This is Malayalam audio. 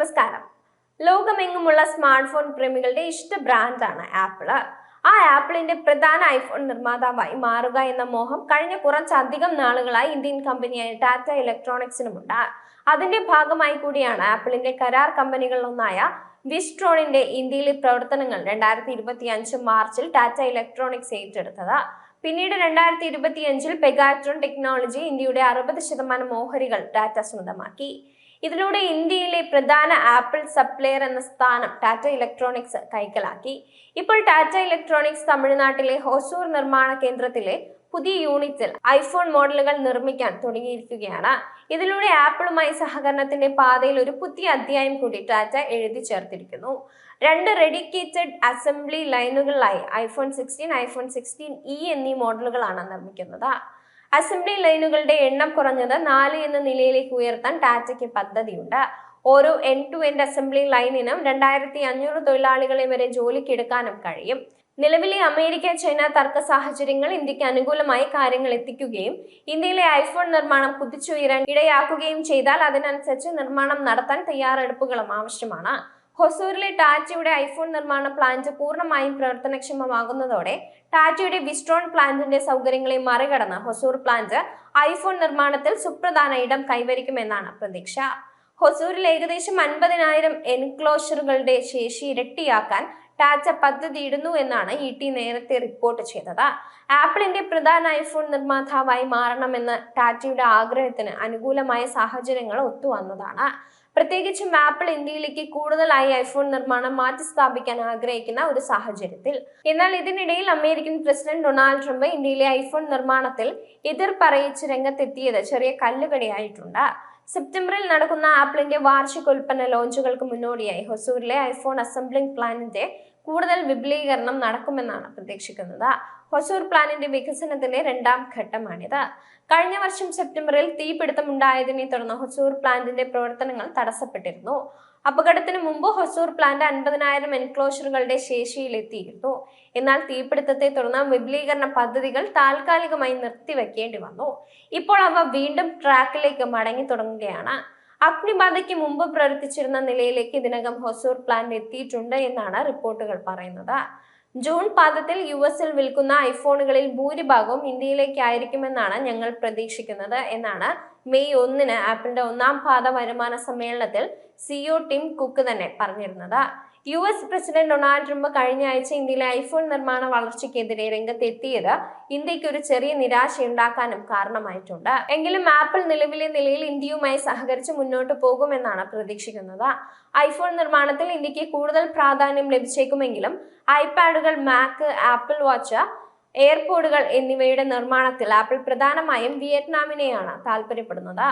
നമസ്കാരം. ലോകമെങ്ങുമുള്ള സ്മാർട്ട് ഫോൺ പ്രേമികളുടെ ഇഷ്ട ബ്രാൻഡാണ് ആപ്പിൾ. ആ ആപ്പിളിന്റെ പ്രധാന ഐഫോൺ നിർമ്മാതാവായി മാറുക എന്ന മോഹം കഴിഞ്ഞ കുറച്ചധികം നാളുകളായി ഇന്ത്യൻ കമ്പനിയായ ടാറ്റ ഇലക്ട്രോണിക്സിനുമുണ്ട്. അതിന്റെ ഭാഗമായി കൂടിയാണ് ആപ്പിളിന്റെ കരാർ കമ്പനികളിലൊന്നായ വിസ്ട്രോണിന്റെ ഇന്ത്യയിലെ പ്രവർത്തനങ്ങൾ രണ്ടായിരത്തി ഇരുപത്തി അഞ്ച് മാർച്ചിൽ ടാറ്റ ഇലക്ട്രോണിക്സ് ഏറ്റെടുത്തത്. പിന്നീട് രണ്ടായിരത്തി ഇരുപത്തി അഞ്ചിൽ പെഗാട്രോൺ ടെക്നോളജി ഇന്ത്യയുടെ അറുപത് ശതമാനം ഓഹരികൾ ടാറ്റ സ്വന്തമാക്കി. ഇതിലൂടെ ഇന്ത്യയിലെ പ്രധാന ആപ്പിൾ സപ്ലയർ എന്ന സ്ഥാനം ടാറ്റ ഇലക്ട്രോണിക്സ് കൈക്കലാക്കി. ഇപ്പോൾ ടാറ്റ ഇലക്ട്രോണിക്സ് തമിഴ്നാട്ടിലെ ഹോസൂർ നിർമ്മാണ കേന്ദ്രത്തിലെ പുതിയ യൂണിറ്റിൽ ഐഫോൺ മോഡലുകൾ നിർമ്മിക്കാൻ തുടങ്ങിയിരിക്കുകയാണ്. ഇതിലൂടെ ആപ്പിളുമായി സഹകരണത്തിന്റെ പാതയിൽ ഒരു പുതിയ അധ്യായം കൂടി ടാറ്റ എഴുതി ചേർത്തിരിക്കുന്നു. രണ്ട് dedicated assembly ലൈനുകളിലായി iPhone sixteen iPhone sixteen E എന്നീ മോഡലുകളാണ് നിർമ്മിക്കുന്നത്. അസംബ്ലി ലൈനുകളുടെ എണ്ണം കുറഞ്ഞത് നാല് എന്ന നിലയിലേക്ക് ഉയർത്താൻ ടാറ്റയ്ക്ക് പദ്ധതിയുണ്ട്. ഓരോ എൻ ടു എൻഡ് അസംബ്ലി ലൈനിനും രണ്ടായിരത്തി അഞ്ഞൂറ് തൊഴിലാളികളെ വരെ ജോലിക്കെടുക്കാനും കഴിയും. നിലവിലെ അമേരിക്ക ചൈന തർക്ക സാഹചര്യങ്ങൾ ഇന്ത്യയ്ക്ക് അനുകൂലമായി കാര്യങ്ങൾ എത്തിക്കുകയും ഇന്ത്യയിലെ ഐഫോൺ നിർമ്മാണം കുതിച്ചുയരാൻ ഇടയാക്കുകയും ചെയ്താൽ അതിനനുസരിച്ച് നിർമ്മാണം നടത്താൻ തയ്യാറെടുപ്പുകളും ആവശ്യമാണ്. ഹൊസൂരിലെ ടാറ്റയുടെ ഐഫോൺ നിർമ്മാണ പ്ലാന്റ് പൂർണമായും പ്രവർത്തനക്ഷമമാകുന്നതോടെ ടാറ്റയുടെ വിസ്ട്രോൺ പ്ലാന്റിന്റെ സൗകര്യങ്ങളെ മറികടന്ന് ഹൊസൂർ പ്ലാന്റ് ഐഫോൺ നിർമ്മാണത്തിൽ സുപ്രധാന ഇടം കൈവരിക്കുമെന്നാണ് പ്രതീക്ഷ. ഹൊസൂരിൽ ഏകദേശം അൻപതിനായിരം എൻക്ലോഷറുകളുടെ ശേഷി ഇരട്ടിയാക്കാൻ ടാറ്റ പദ്ധതിയിടുന്നു എന്നാണ് ഇ ടി നേരത്തെ റിപ്പോർട്ട് ചെയ്തത്. ആപ്പിളിന്റെ പ്രധാന ഐഫോൺ നിർമ്മാതാവായി മാറണമെന്ന് ടാറ്റയുടെ ആഗ്രഹത്തിന് അനുകൂലമായ സാഹചര്യങ്ങൾ ഒത്തുവന്നതാണ്. പ്രത്യേകിച്ചും ആപ്പിൾ ഇന്ത്യയിലേക്ക് കൂടുതലായി ഐഫോൺ നിർമ്മാണം മാറ്റി സ്ഥാപിക്കാൻ ആഗ്രഹിക്കുന്ന ഒരു സാഹചര്യത്തിൽ. എന്നാൽ ഇതിനിടയിൽ അമേരിക്കൻ പ്രസിഡന്റ് ഡൊണാൾഡ് ട്രംപ് ഇന്ത്യയിലെ ഐഫോൺ നിർമ്മാണത്തിൽ എതിർപ്പറിയിച്ച് രംഗത്തെത്തിയത് ചെറിയ കല്ലുകടിയായിട്ടുണ്ട്. സെപ്റ്റംബറിൽ നടക്കുന്ന ആപ്പിളിന്റെ വാർഷിക ഉൽപ്പന്ന ലോഞ്ചുകൾക്ക് മുന്നോടിയായി ഹൊസൂരിലെ ഐഫോൺ അസംബ്ലിംഗ് പ്ലാനിന്റെ കൂടുതൽ വിപുലീകരണം നടക്കുമെന്നാണ് പ്രതീക്ഷിക്കുന്നത്. ഹൊസൂർ പ്ലാനിന്റെ വികസനത്തിന്റെ രണ്ടാം ഘട്ടമാണിത്. കഴിഞ്ഞ വർഷം സെപ്റ്റംബറിൽ തീപിടുത്തമുണ്ടായതിനെ തുടർന്ന് ഹൊസൂർ പ്ലാന്റിന്റെ പ്രവർത്തനങ്ങൾ തടസ്സപ്പെട്ടിരുന്നു. അപകടത്തിന് മുമ്പ് ഹൊസൂർ പ്ലാന്റ് അൻപതിനായിരം എൻക്ലോഷറുകളുടെ ശേഷിയിലെത്തിയിരുന്നു. എന്നാൽ തീപിടുത്തത്തെ തുടർന്ന് വിപുലീകരണ പദ്ധതികൾ താൽക്കാലികമായി നിർത്തിവെക്കേണ്ടി വന്നു. ഇപ്പോൾ അവ വീണ്ടും ട്രാക്കിലേക്ക് മടങ്ങി തുടങ്ങുകയാണ്. അഗ്നിബാധയ്ക്ക് മുമ്പ് പ്രവർത്തിച്ചിരുന്ന നിലയിലേക്ക് ഇതിനകം ഹൊസൂർ പ്ലാന്റ് എത്തിയിട്ടുണ്ട് എന്നാണ് റിപ്പോർട്ടുകൾ പറയുന്നത്. ജൂൺ പാദത്തിൽ യു എസിൽ വിൽക്കുന്ന ഐഫോണുകളിൽ ഭൂരിഭാഗവും ഇന്ത്യയിലേക്കായിരിക്കുമെന്നാണ് ഞങ്ങൾ പ്രതീക്ഷിക്കുന്നത് എന്നാണ് മെയ് ഒന്നിന് ആപ്പിളിന്റെ ഒന്നാം പാദ വരുമാന സമ്മേളനത്തിൽ സിഇഒ ടിം കുക്ക് തന്നെ പറഞ്ഞിരുന്നത്. U S president Donald Trump കഴിഞ്ഞ ആഴ്ച ഇന്ത്യയിലെ ഐഫോൺ നിർമ്മാണ വളർച്ചയ്ക്കെതിരെ രംഗത്തെത്തിയത് ഇന്ത്യയ്ക്ക് ഒരു ചെറിയ നിരാശയുണ്ടാക്കാനും കാരണമായിട്ടുണ്ട്. എങ്കിലും ആപ്പിൾ നിലവിലെ നിലയിൽ ഇന്ത്യയുമായി സഹകരിച്ച് മുന്നോട്ട് പോകുമെന്നാണ് പ്രതീക്ഷിക്കുന്നത്. ഐഫോൺ നിർമ്മാണത്തിൽ ഇന്ത്യയ്ക്ക് കൂടുതൽ പ്രാധാന്യം ലഭിച്ചേക്കുമെങ്കിലും ഐപാഡുകൾ മാക്ക് ആപ്പിൾ വാച്ച് എയർപോഡുകൾ എന്നിവയുടെ നിർമ്മാണത്തിൽ ആപ്പിൾ പ്രധാനമായും വിയറ്റ്നാമിനെയാണ് താല്പര്യപ്പെടുന്നത്.